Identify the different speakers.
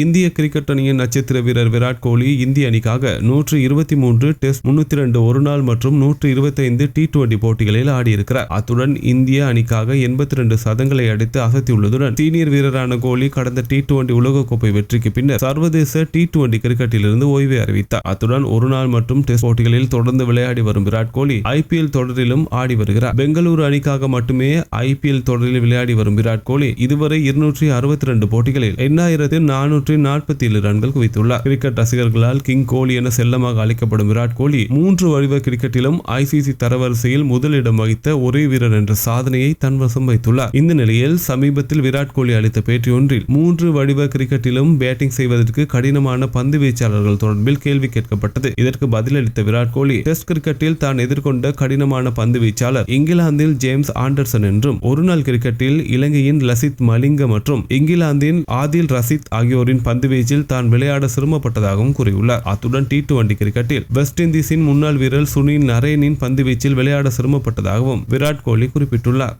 Speaker 1: இந்திய கிரிக்கெட் அணியின் நட்சத்திர வீரர் விராட் கோலி இந்திய அணிக்காக நூற்று இருபத்தி மூன்று டெஸ்ட் முன்னூத்தி ரெண்டு ஒருநாள் மற்றும் நூற்று இருபத்தைந்து டி டுவெண்டி போட்டிகளில் ஆடியிருக்கிறார். அத்துடன் இந்திய அணிக்காக எண்பத்தி ரெண்டு சதங்களை அடித்து அசத்தியுள்ளதுடன் சீனியர் வீரரான கோலி கடந்த டி டுவெண்டி உலகக்கோப்பை வெற்றிக்கு பின்னர் சர்வதேச டி டுவெண்டி கிரிக்கெட்டிலிருந்து ஓய்வை அறிவித்தார். அத்துடன் ஒருநாள் மற்றும் டெஸ்ட் போட்டிகளில் தொடர்ந்து விளையாடி வரும் விராட் கோலி ஐபிஎல் தொடரிலும் ஆடி வருகிறார். பெங்களூரு அணிக்காக மட்டுமே ஐபிஎல் தொடரில் விளையாடி வரும் விராட் கோலி இதுவரை இருநூற்றி அறுபத்தி ரெண்டு போட்டிகளில் எண்ணாயிரத்து நானூற்று நாற்பத்தி ஏழு ரன்கள் குவித்துள்ளார். கிரிக்கெட் ரசிகர்களால் கிங் கோலி என செல்லமாக அழைக்கப்படும் விராட் கோலி மூன்று வடிவ கிரிக்கெட்டிலும் ஐசிசி தரவரிசையில் முதலிடம் வகித்த ஒரே வீரர் என்ற சாதனையை தன்வசம் வைத்துள்ளார். இந்த நிலையில் சமீபத்தில் விராட் கோலி அளித்த பேட்டி ஒன்றில் மூன்று வடிவ கிரிக்கெட்டிலும் பேட்டிங் செய்வதற்கு கடினமான பந்து வீச்சாளர்கள் தொடர்பில் கேள்வி கேட்கப்பட்டது. இதற்கு பதிலளித்த விராட் கோலி டெஸ்ட் கிரிக்கெட்டில் தான் எதிர்கொண்ட கடினமான பந்து வீச்சாளர் இங்கிலாந்தில் ஜேம்ஸ் ஆண்டர்சன் என்றும் ஒருநாள் கிரிக்கெட்டில் இலங்கையின் லசித் மலிங்க மற்றும் இங்கிலாந்தின் ஆதில் ரசித் ஆகியோரின் பந்துவீச்சில் தான் விளையாட சிரமப்பட்டதாகவும் கூறியுள்ளார். அத்துடன் டி டுவெண்டி கிரிக்கெட்டில் வெஸ்ட் இண்டீஸின் முன்னாள் வீரர் சுனில் நரேனின் பந்துவீச்சில் விளையாட சிரமப்பட்டதாகவும் விராட் கோலி குறிப்பிட்டுள்ளார்.